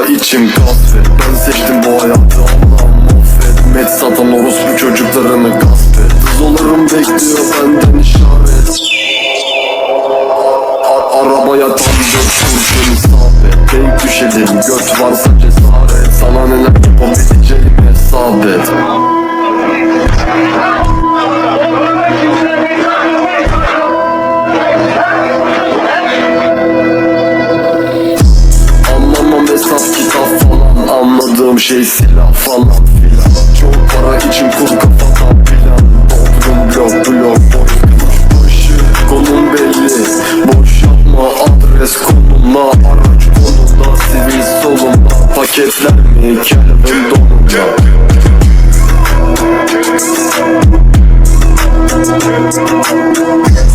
hala içim kasvet Ben seçtim bu hayatı Allah'ım affet. Met satan orospu çocuklarını kasvet Kız bekliyor benden işaret. Arabaya tam dört kurşun isabet Denk düşelim göt varsa cesaret. Sana neler yapabileceğim hesap et. Anlamadığım şey silah falan filan. Çok para için kur kafadan plan. Doldum blok blok boş boş Konum belli Boş yapma. Adres konumla Araç konumda sivil solumda. Paketler mi? Kelvin donumda. Thank